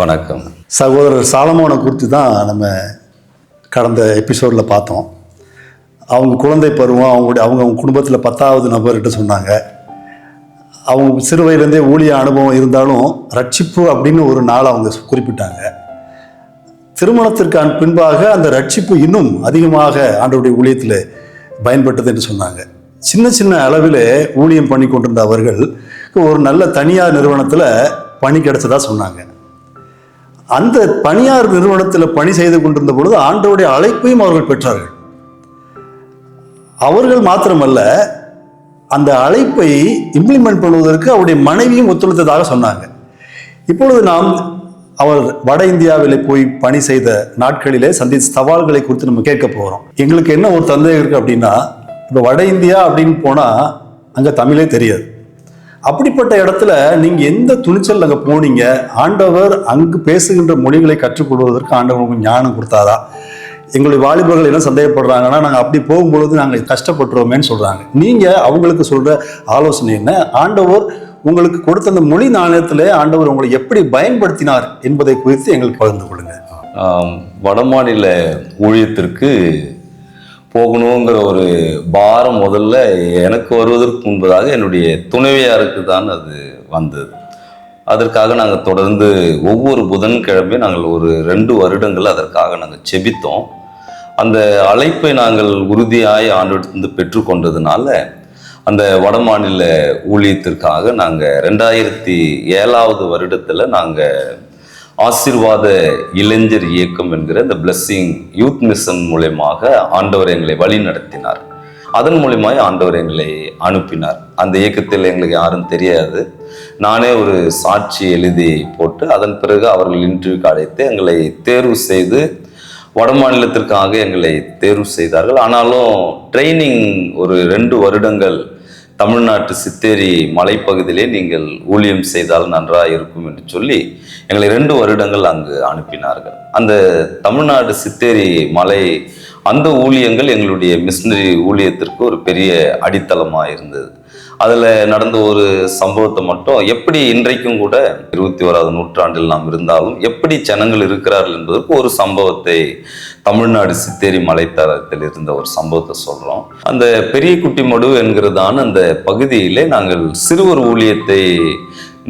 வணக்கம். சகோதரர் சாலமோனை குறித்து தான் நம்ம கடந்த எபிசோடில் பார்த்தோம். அவங்க குழந்தை பருவம் அவங்களுடைய அவங்க அவங்க குடும்பத்தில் பத்தாவது நபர்கிட்ட சொன்னாங்க. அவங்க சிறு வயதுலேருந்தே ஊழிய அனுபவம் இருந்தாலும் ரட்சிப்பு அப்படின்னு ஒரு நாள் அவங்க குறிப்பிட்டாங்க. திருமணத்திற்கு பின்பாக அந்த ரட்சிப்பு இன்னும் அதிகமாக ஆண்டோடைய ஊழியத்தில் பயன்பட்டது என்று சொன்னாங்க. சின்ன சின்ன அளவில் ஊழியம் பண்ணி கொண்டிருந்த அவர்கள் ஒரு நல்ல தனியார் நிறுவனத்தில் பணி கிடைச்சதா சொன்னாங்க. அந்த பணியார் நிறுவனத்தில் பணி செய்து கொண்டிருந்த பொழுது ஆண்டவருடைய அழைப்பையும் அவர்கள் பெற்றார்கள். அவர்கள் மாத்திரமல்ல அந்த அழைப்பை இம்ப்ளிமெண்ட் பண்ணுவதற்கு அவருடைய மனைவியும் ஒத்துழைத்ததாக சொன்னாங்க. இப்பொழுது நாம் அவர் வட இந்தியாவில் போய் பணி செய்த நாட்களிலே சந்தித்த சவால்களை குறித்து நம்ம கேட்க போகிறோம் எங்களுக்கு என்ன ஒரு சந்தேகம் இருக்குது அப்படின்னா இப்போ வட இந்தியா அப்படின்னு போனால் அங்கே தமிழே தெரியாது. அப்படிப்பட்ட இடத்துல நீங்கள் எந்த துணிச்சல் அங்கே போனீங்க? ஆண்டவர் அங்கு பேசுகின்ற மொழிகளை கற்றுக்கொள்வதற்கு ஆண்டவர் உங்களுக்கு ஞானம் கொடுத்தாரா? எங்களுடைய வாலிபர்கள் என்ன சந்தேகப்படுறாங்கன்னா நாங்கள் அப்படி போகும்பொழுது நாங்கள் கஷ்டப்பட்டுருவோமேன்னு சொல்கிறாங்க நீங்கள் அவங்களுக்கு சொல்கிற ஆலோசனை என்ன? ஆண்டவர் உங்களுக்கு கொடுத்த அந்த மொழி நாணயத்தில் ஆண்டவர் உங்களை எப்படி பயன்படுத்தினார் என்பதை குறித்து எங்களுக்கு பகிர்ந்து கொள்ளுங்கள் வடமாநில ஊழியத்திற்கு போகணுங்கிற ஒரு பாரம் முதல்ல எனக்கு வருவதற்கு முன்பதாக என்னுடைய துணைவியாருக்கு தான் அது வந்தது. அதற்காக நாங்கள் தொடர்ந்து ஒவ்வொரு புதன்கிழமையும் நாங்கள் ஒரு ரெண்டு வருடங்கள் அதற்காக நாங்கள் செபித்தோம். அந்த அழைப்பை நாங்கள் உறுதியாய் ஆண்டிடத்திலிருந்து பெற்றுக்கொண்டதுனால அந்த வடமாநில ஊழியத்திற்காக நாங்கள் ரெண்டாயிரத்தி ஏழாவது வருடத்தில் நாங்கள் ஆசீர்வாத இளைஞர் இயக்கம் என்கிற இந்த பிளஸ்ஸிங் யூத் மிஷன் மூலயமாக ஆண்டவர் எங்களை வழி நடத்தினார் அதன் மூலியமாய் ஆண்டவர் எங்களை அனுப்பினார். அந்த இயக்கத்தில் எங்களுக்கு யாரும் தெரியாது. நானே ஒரு சாட்சி எழுதி போட்டு அதன் பிறகு அவர்கள் இன்டர்வியூக்கு அழைத்து எங்களை தேர்வு செய்து வட மாநிலத்திற்காக எங்களை தேர்வு செய்தார்கள். ஆனாலும் ட்ரைனிங் ஒரு ரெண்டு வருடங்கள் தமிழ்நாட்டு சித்தேரி மலைப்பகுதியிலே நீங்கள் ஊழியம் செய்தால் நன்றாக இருக்கும் என்று சொல்லி எங்களை ரெண்டு வருடங்கள் அங்கு அனுப்பினார்கள். அந்த தமிழ்நாடு சித்தேரி மலை அந்த ஊழியங்கள் எங்களுடைய மிஷினரி ஊழியத்திற்கு ஒரு பெரிய அடித்தளமாக இருந்தது. அதில் நடந்த ஒரு சம்பவத்தை மட்டும் எப்படி இன்றைக்கும் கூட இருபத்தி ஓராவது நூற்றாண்டில் நாம் இருந்தாலும் எப்படி ஜனங்கள் இருக்கிறார்கள் என்பதற்கு ஒரு சம்பவத்தை தமிழ்நாடு சித்தேரி மலைத்தளத்தில் இருந்த ஒரு சம்பவத்தை சொல்கிறோம் அந்த பெரிய குட்டி மடு என்கிறதான அந்த பகுதியிலே நாங்கள் சிறுவர் ஊழியத்தை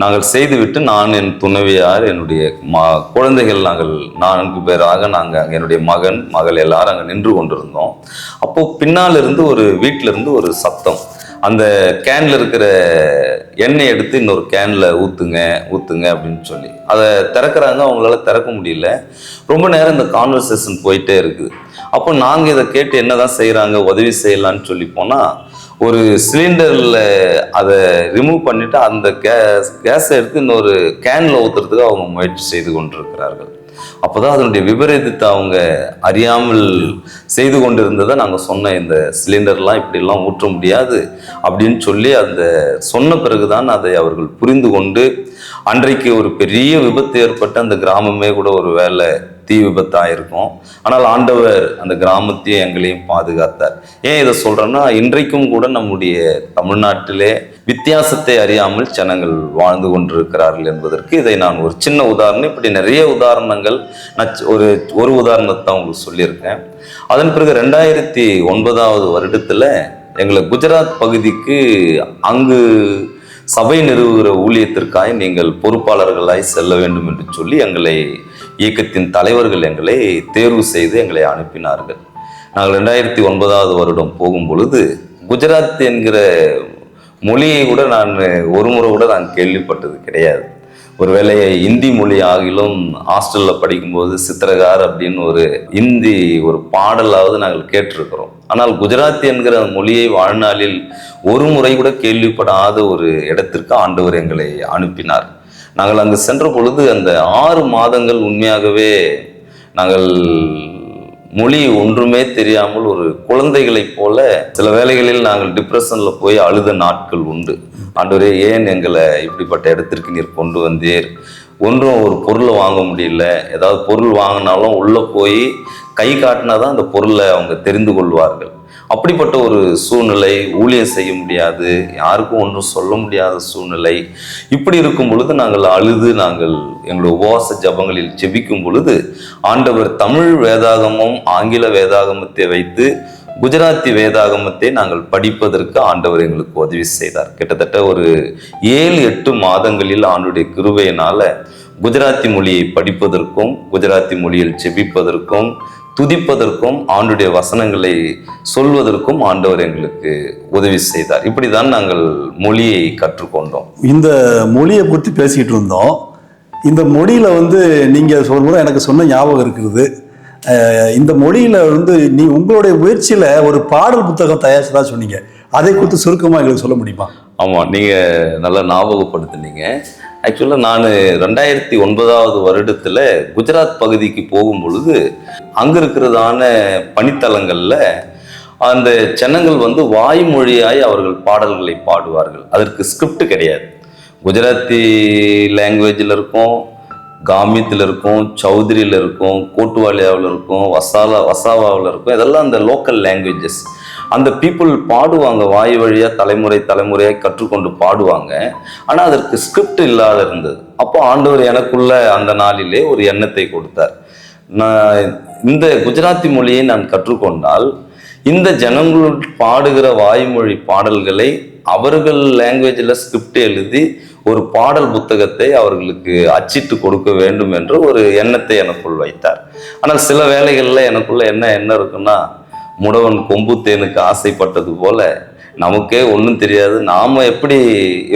நாங்கள் செய்துவிட்டு நான் என் துணைவியார் என்னுடைய ம குழந்தைகள் நாங்கள் நான்கு பேராக நாங்கள் என்னுடைய மகன் மகள் எல்லாரும் அங்கே நின்று கொண்டிருந்தோம். அப்போது பின்னால் இருந்து ஒரு வீட்டிலிருந்து ஒரு சத்தம். அந்த கேனில் இருக்கிற எண்ணெய் எடுத்து இன்னொரு கேனில் ஊற்றுங்க ஊற்றுங்க அப்படின்னு சொல்லி. அதை திறக்கிறாங்க அவங்களால திறக்க முடியல. ரொம்ப நேரம் இந்த கான்வர்சேஷன் போயிட்டே இருக்குது. அப்போ நாங்கள் இதை கேட்டு என்ன தான் செய்கிறாங்க உதவி செய்யலான்னு சொல்லி போனால் ஒரு சிலிண்டரில் அதை ரிமூவ் பண்ணிவிட்டு அந்த கேஸ் கேஸை எடுத்து இன்னொரு கேனில் ஊற்றுறதுக்கு அவங்க முயற்சி செய்து கொண்டிருக்கிறார்கள். அப்போதான் அதனுடைய விபரீதத்தை அவங்க அறியாமல் செய்து கொண்டிருந்ததை நாங்கள் சொன்ன இந்த சிலிண்டர்லாம் இப்படிலாம் ஊற்ற முடியாது அப்படின்னு சொல்லி அந்த சொன்ன பிறகுதான் அதை அவர்கள் புரிந்து கொண்டு அன்றைக்கு ஒரு பெரிய விபத்து ஏற்பட்டு அந்த கிராமமே கூட ஒரு வேலை தீ விபத்தாக இருக்கும் ஆனால் ஆண்டவர் அந்த கிராமத்தையும் எங்களையும் பாதுகாத்தார். ஏன் இதை சொல்கிறேன்னா இன்றைக்கும் கூட நம்முடைய தமிழ்நாட்டிலே வித்தியாசத்தை அறியாமல் ஜனங்கள் வாழ்ந்து கொண்டிருக்கிறார்கள் என்பதற்கு இதை நான் ஒரு சின்ன உதாரணம். இப்படி நிறைய உதாரணங்கள் நான் ஒரு ஒரு உதாரணத்தை உங்களுக்கு சொல்லியிருக்கேன். அதன் பிறகு ரெண்டாயிரத்தி ஒன்பதாவது வருடத்தில் எங்களை குஜராத் பகுதிக்கு அங்கு சபை நிறுவுகிற ஊழியத்திற்காக நீங்கள் பொறுப்பாளர்களாய் செல்ல வேண்டும் என்று சொல்லி எங்களை இயக்கத்தின் தலைவர்கள் எங்களை தேர்வு செய்து எங்களை அனுப்பினார்கள். நாங்கள் ரெண்டாயிரத்தி ஒன்பதாவது வருடம் போகும் பொழுது குஜராத் என்கிற மொழியை கூட நான் ஒரு முறை கூட நான் கேள்விப்பட்டது கிடையாது. ஒருவேளை இந்தி மொழி ஆகிலும் ஹாஸ்டலில் படிக்கும்போது சித்திரகார் அப்படின்னு ஒரு இந்தி ஒரு பாடலாவது நாங்கள் கேட்டிருக்கிறோம். ஆனால் குஜராத்தி என்கிற மொழியை வாழ்நாளில் ஒரு முறை கூட கேள்விப்படாத ஒரு இடத்திற்கு ஆண்டவர் எங்களை அனுப்பினார். நாங்கள் அங்கு சென்ற பொழுது அந்த ஆறு மாதங்கள் உண்மையாகவே நாங்கள் மொழி ஒன்றுமே தெரியாமல் ஒரு குழந்தைகளைப் போல சில வேளைகளில் நாங்கள் டிப்ரெஷன்ல போய் அழுத நாட்கள் உண்டு. ஆண்டவரே ஏன் எங்களை இப்படிப்பட்ட இடத்திற்கு நீர் கொண்டு வந்தீர்? ஒன்றும் ஒரு பொருளை வாங்க முடியல. ஏதாவது பொருள் வாங்கினாலும் உள்ள போய் கை காட்டினா தான் அந்த பொருளை அவங்க தெரிந்து கொள்வார்கள். அப்படிப்பட்ட ஒரு சூழ்நிலை ஊழியம் செய்ய முடியாது யாருக்கும் ஒன்றும் சொல்ல முடியாத சூழ்நிலை. இப்படி இருக்கும் பொழுது நாங்கள் அழுது நாங்கள் எங்களுடைய உபவாச ஜபங்களில் ஜெபிக்கும் பொழுது ஆண்டவர் தமிழ் வேதாகமும் ஆங்கில வேதாகமத்தை வைத்து குஜராத்தி வேதாகமத்தை நாங்கள் படிப்பதற்கு ஆண்டவர் எங்களுக்கு உதவி செய்தார். கிட்டத்தட்ட ஒரு ஏழு எட்டு மாதங்களில் ஆண்டுடைய கிருவையினால குஜராத்தி மொழியை படிப்பதற்கும் குஜராத்தி மொழியில் ஜெபிப்பதற்கும் துதிப்பதற்கும் ஆண்டுடைய வசனங்களை சொல்வதற்கும் ஆண்டவர் எங்களுக்கு உதவி செய்தார். இப்படிதான் நாங்கள் மொழியை கற்றுக்கொண்டோம். இந்த மொழியை பற்றி பேசிக்கிட்டு இருந்தோம். இந்த மொழியில வந்து நீங்க சொல்லும்போது எனக்கு சொன்ன ஞாபகம் இருக்குது. இந்த மொழியில வந்து நீ உங்களுடைய முயற்சியில ஒரு பாடல் புத்தகம் தயாரிச்சதா சொன்னீங்க. அதை குறித்து சுருக்கமா எங்களுக்கு சொல்ல முடியுமா? ஆமாம் நீங்கள் நல்லா ஞாபகப்படுத்துனீங்க. ஆக்சுவலாக நான் ரெண்டாயிரத்தி ஒன்பதாவது வருடத்தில் குஜராத் பகுதிக்கு போகும் பொழுது அங்கே இருக்கிறதான பணித்தலங்களில் அந்த ஜனங்கள் வந்து வாய்மொழியாய் அவர்கள் பாடல்களை பாடுவார்கள். அதற்கு ஸ்கிரிப்ட் கிடையாது. குஜராத்தி லாங்குவேஜில் இருக்கும் காமியத்தில் இருக்கும் சௌத்ரியில் இருக்கும் கோட்டுவாலியாவில் இருக்கும் வசாலா வசாவாவில் இருக்கும் இதெல்லாம் அந்த லோக்கல் லாங்குவேஜஸ் அந்த பீப்புள் பாடுவாங்க வாய் வழியாக தலைமுறை தலைமுறையாக கற்றுக்கொண்டு பாடுவாங்க. ஆனால் அதற்கு ஸ்கிரிப்ட் இல்லாத இருந்தது. அப்போ ஆண்டவர் எனக்குள்ள அந்த நாளிலே ஒரு எண்ணத்தை கொடுத்தார். நான் இந்த குஜராத்தி மொழியை நான் கற்றுக்கொண்டால் இந்த ஜனங்களுள் பாடுகிற வாய்மொழி பாடல்களை அவர்கள் லாங்குவேஜில் ஸ்கிரிப்ட் எழுதி ஒரு பாடல் புத்தகத்தை அவர்களுக்கு அச்சிட்டு கொடுக்க வேண்டும் என்று ஒரு எண்ணத்தை எனக்குள் வைத்தார். ஆனால் சில வேலைகளில் எனக்குள்ள என்ன என்ன இருக்குன்னா முடவன் கொம்பு தேனுக்கு ஆசைப்பட்டது போல நமக்கே ஒன்றும் தெரியாது. நாம் எப்படி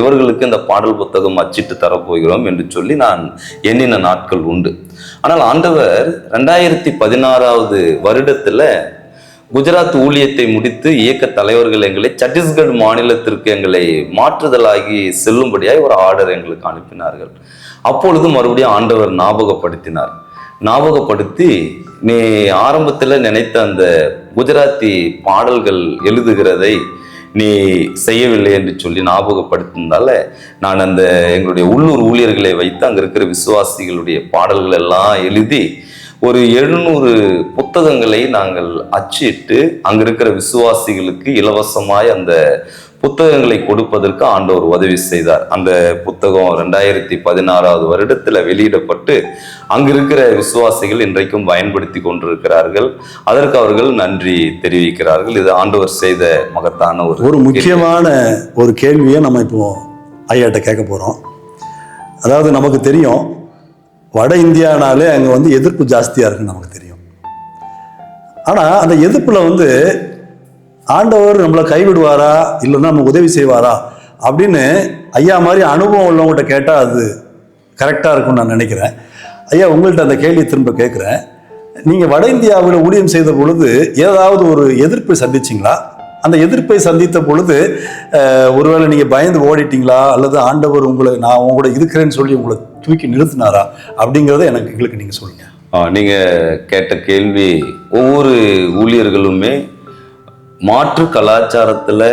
இவர்களுக்கு இந்த பாடல் புத்தகம் அச்சிட்டு தரப்போகிறோம் என்று சொல்லி நான் எண்ணின நாட்கள் உண்டு. ஆனால் ஆண்டவர் ரெண்டாயிரத்தி பதினாறாவது வருடத்தில் குஜராத் ஊழியத்தை முடித்து இயக்க தலைவர்கள் எங்களை சத்தீஸ்கர் மாநிலத்திற்கு எங்களை மாற்றுதலாகி செல்லும்படியாய் ஒரு ஆர்டர் எங்களுக்கு அனுப்பினார்கள். அப்பொழுது மறுபடியும் ஆண்டவர் ஞாபகப்படுத்தினார். ஞாபகப்படுத்தி நீ ஆரம்பத்தில் நினைத்த அந்த குஜராத்தி பாடல்கள் எழுதுகிறதை நீ செய்யவில்லை என்று சொல்லி ஞாபகப்படுத்தினால நான் அந்த எங்களுடைய உள்ளூர் ஊழியர்களை வைத்து அங்கே இருக்கிற விசுவாசிகளுடைய பாடல்கள் எல்லாம் எழுதி ஒரு எழுநூறு புத்தகங்களை நாங்கள் அச்சிட்டு அங்கே இருக்கிற விசுவாசிகளுக்கு இலவசமாய் அந்த புத்தகங்களை கொடுப்பதற்கு ஆண்டவர் உதவி செய்தார். அந்த புத்தகம் ரெண்டாயிரத்தி பதினாறாவது வருடத்துல வெளியிடப்பட்டு அங்க இருக்கிற விசுவாசிகள் இன்றைக்கும் பயன்படுத்தி கொண்டிருக்கிறார்கள். அதற்கு அவர்கள் நன்றி தெரிவிக்கிறார்கள். இது ஆண்டவர் செய்த மகத்தான ஒரு ஒரு முக்கியமான ஒரு கேள்வியை நம்ம இப்போ ஐயாட்ட கேட்க போறோம். அதாவது நமக்கு தெரியும் வட இந்தியானாலே அங்கே வந்து எதிர்ப்பு ஜாஸ்தியாக இருக்குன்னு நமக்கு தெரியும். ஆனால் அந்த எதிர்ப்பில் வந்து ஆண்டவர் நம்மளை கைவிடுவாரா? இல்லைன்னா நம்ம உதவி செய்வாரா? அப்படின்னு ஐயா மாதிரி அனுபவம் உள்ளவங்ககிட்ட கேட்டால் அது கரெக்டாக இருக்கும்னு நான் நினைக்கிறேன். ஐயா உங்கள்கிட்ட அந்த கேள்வியை திரும்ப கேட்குறேன். நீங்கள் வட இந்தியாவில் ஊழியம் செய்த பொழுது ஏதாவது ஒரு எதிர்ப்பை சந்திச்சிங்களா? அந்த எதிர்ப்பை சந்தித்த பொழுது ஒருவேளை நீங்கள் பயந்து ஓடிட்டீங்களா? அல்லது ஆண்டவர் உங்களை நான் உங்களோட இருக்கிறேன்னு சொல்லி உங்களை தூக்கி நிறுத்தினாரா? அப்படிங்கிறத எனக்கு எங்களுக்கு நீங்கள் சொல்லுங்கள் நீங்கள் கேட்ட கேள்வி ஒவ்வொரு ஊழியர்களுமே மாற்று கலாச்சாரத்தில்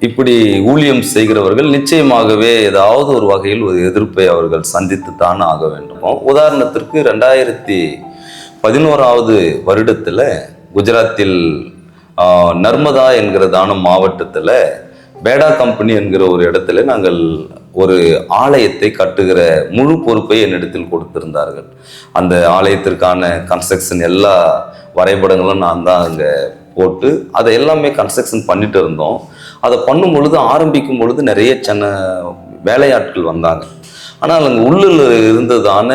இப்படி ஊழியம் செய்கிறவர்கள் நிச்சயமாகவே ஏதாவது ஒரு வகையில் ஒரு எதிர்ப்பை அவர்கள் சந்தித்து தான் ஆக வேண்டுமோ. உதாரணத்திற்கு ரெண்டாயிரத்தி பதினோராவது வருடத்தில் குஜராத்தில் நர்மதா என்கிறதான மாவட்டத்தில் பேடா கம்பெனி என்கிற ஒரு இடத்துல நாங்கள் ஒரு ஆலயத்தை கட்டுகிற முழு பொறுப்பை என்னிடத்தில் கொடுத்திருந்தார்கள். அந்த ஆலயத்திற்கான கன்ஸ்ட்ரக்ஷன் எல்லா வரைபடங்களும் நான் தான் அங்கே போட்டு அதை எல்லாமே கன்ஸ்ட்ரக்ஷன் பண்ணிட்டு இருந்தோம். அதை பண்ணும் பொழுது ஆரம்பிக்கும் பொழுது நிறைய சின்ன வேலையாட்கள் வந்தாங்க. ஆனால் அங்கே உள்ளில் இருந்ததான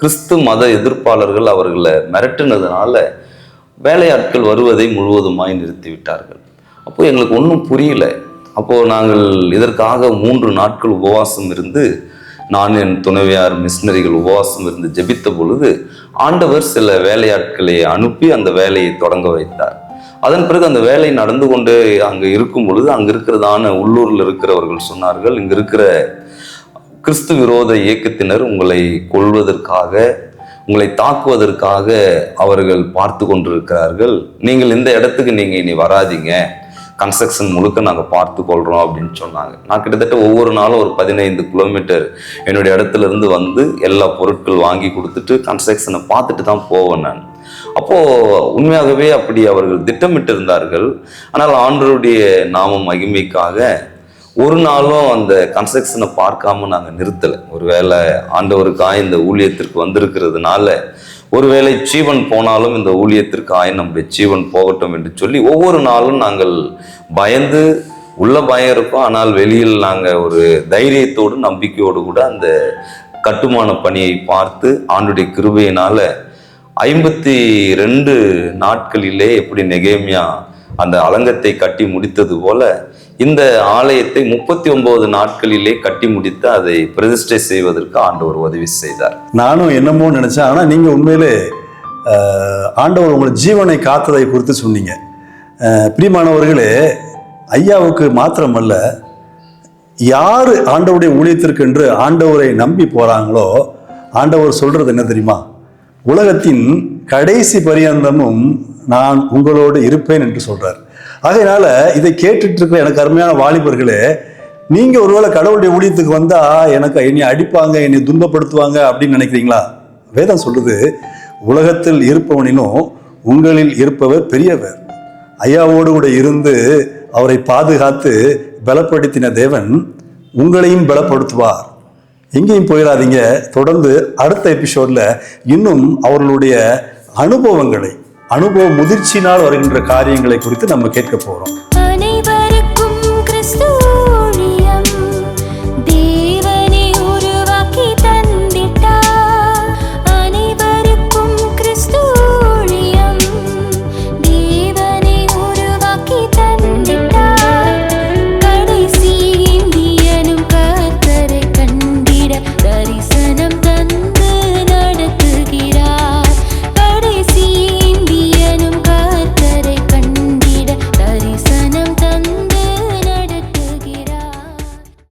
கிறிஸ்து மத எதிர்ப்பாளர்கள் அவர்களை மிரட்டினதுனால வேலையாட்கள் வருவதை முழுவதுமாய் நிறுத்திவிட்டார்கள் அப்போது எங்களுக்கு ஒன்றும் புரியல. அப்போது நாங்கள் இதற்காக மூன்று நாட்கள் உபவாசம் இருந்து நான் என் துணைவியார் மிஷினரிகள் உபவாசம் இருந்து ஜெபித்த பொழுது ஆண்டவர் சில வேலையாட்களை அனுப்பி அந்த வேலையை தொடங்க வைத்தார். அதன் பிறகு அந்த வேலை நடந்து கொண்டு அங்கே இருக்கும் பொழுது அங்கே இருக்கிறதான உள்ளூரில் இருக்கிறவர்கள் சொன்னார்கள் இங்கே இருக்கிற கிறிஸ்து விரோத இயக்கத்தினர் உங்களை கொள்வதற்காக உங்களை தாக்குவதற்காக அவர்கள் பார்த்து கொண்டிருக்கிறார்கள். நீங்கள் இந்த இடத்துக்கு நீங்கள் இனி வராதீங்க. கன்ஸ்ட்ரக்ஷன் முழுக்க நாங்கள் பார்த்து கொள்கிறோம் அப்படின்னு சொன்னாங்க. நான் கிட்டத்தட்ட ஒவ்வொரு நாளும் ஒரு பதினைந்து கிலோமீட்டர் என்னுடைய இடத்துல இருந்து வந்து எல்லா பொருட்கள் வாங்கி கொடுத்துட்டு கன்ஸ்ட்ரக்ஷனை பார்த்துட்டு தான் போவேன் நான். அப்போது உண்மையாகவே அப்படி அவர்கள் திட்டமிட்டிருந்தார்கள். ஆனால் ஆண்டருடைய நாம மகிமைக்காக ஒரு நாளும் அந்த கன்ஸ்ட்ரக்ஷனை பார்க்காம நாங்கள் நிறுத்தலை. ஒருவேளை ஆண்டவருக்காய் இந்த ஊழியத்திற்கு வந்திருக்கிறதுனால ஒருவேளை ஜீவன் போனாலும் இந்த ஊழியத்திற்காய் நம்முடைய ஜீவன் போகட்டும் என்று சொல்லி ஒவ்வொரு நாளும் நாங்கள் பயந்து உள்ள பயம் இருக்கும். ஆனால் வெளியில் நாங்கள் ஒரு தைரியத்தோடு நம்பிக்கையோடு கூட அந்த கட்டுமான பணியை பார்த்து ஆண்டுடைய கிருபையினால ஐம்பத்தி ரெண்டு நாட்களிலே எப்படி நெகேமியா அந்த அலங்கத்தை கட்டி முடித்தது போல இந்த ஆலயத்தை முப்பத்தி ஒன்பது நாட்களிலே கட்டி முடித்து அதை பிரதிஷ்டை செய்வதற்கு ஆண்டவர் உதவி செய்தார். நானும் என்னமோ நினைச்சேன். ஆனா நீங்க உண்மையிலே ஆண்டவர் உங்களை ஜீவனை காத்ததை குறித்து சொன்னீங்க. பிரியமானவர்களே ஐயாவுக்கு மாத்திரமல்ல யார் ஆண்டவருடைய ஊழியத்திற்கு என்று ஆண்டவரை நம்பி போறாங்களோ ஆண்டவர் சொல்றது என்ன தெரியுமா? உலகத்தின் கடைசி பரியந்தமும் நான் உங்களோடு இருப்பேன் என்று சொல்றார். ஆகையினால இதை கேட்டுட்டு இருக்கிற எனக்கு அருமையான வாலிபர்களே நீங்க ஒருவேளை கடவுளுடைய ஊழியத்துக்கு வந்தா எனக்கு என்னை அடிப்பாங்க என்னை துன்பப்படுத்துவாங்க அப்படின்னு நினைக்கிறீங்களா? வேதம் சொல்லுது உலகத்தில் இருப்பவனினும் உங்களில் இருப்பவர் பெரியவர். ஐயாவோடு கூட இருந்து அவரை பாதுகாத்து பலப்படுத்தின தேவன் உங்களையும் பலப்படுத்துவார். எங்கேயும் போயிடாதீங்க. தொடர்ந்து அடுத்த எபிசோடில் இன்னும் அவர்களுடைய அனுபவங்களை அனுபவ முதிர்ச்சியினால் வருகின்ற காரியங்களை குறித்து நம்ம கேட்க போகிறோம்